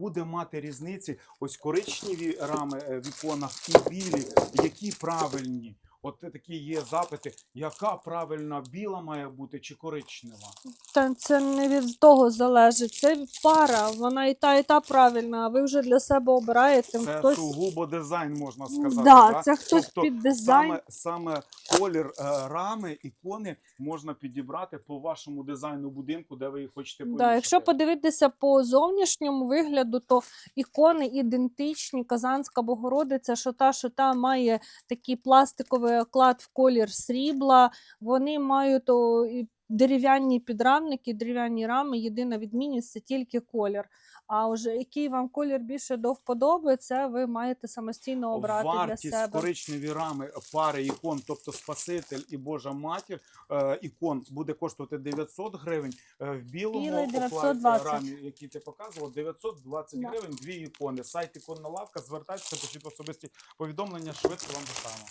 буде мати різниці ось коричневі рами е, в іконах і білі, які правильні. От такі є запити, яка правильна біла має бути чи коричнева? Та це не від того залежить. Це пара, вона і та, і та правильна, а ви вже для себе обираєте. Це хтось... сугубо дизайн, можна сказати. да, да? це хтось Тобто під дизайн. Саме, саме колір е, рами, ікони можна підібрати по вашому дизайну будинку, де ви їх хочете повісити. Да, якщо подивитися по зовнішньому вигляду, то ікони ідентичні. Казанська Богородиця, що та, що та має такий пластиковий оклад в колір срібла. Вони мають о, і дерев'яні підрамники, дерев'яні рами. Єдина відмінність це тільки колір. А вже який вам колір більше до вподоби, це ви маєте самостійно обрати для Вартість себе. коричневі рами пари ікон, тобто Спаситель і Божа Матір, е, ікон буде коштувати 900 гривень. Е, в білому Білий оклад- 920. рамі, який ти показував, 920 Да. гривень, дві ікони. Сайт іконна лавка, звертайтеся, пишіть особисті повідомлення, швидко вам доставимо.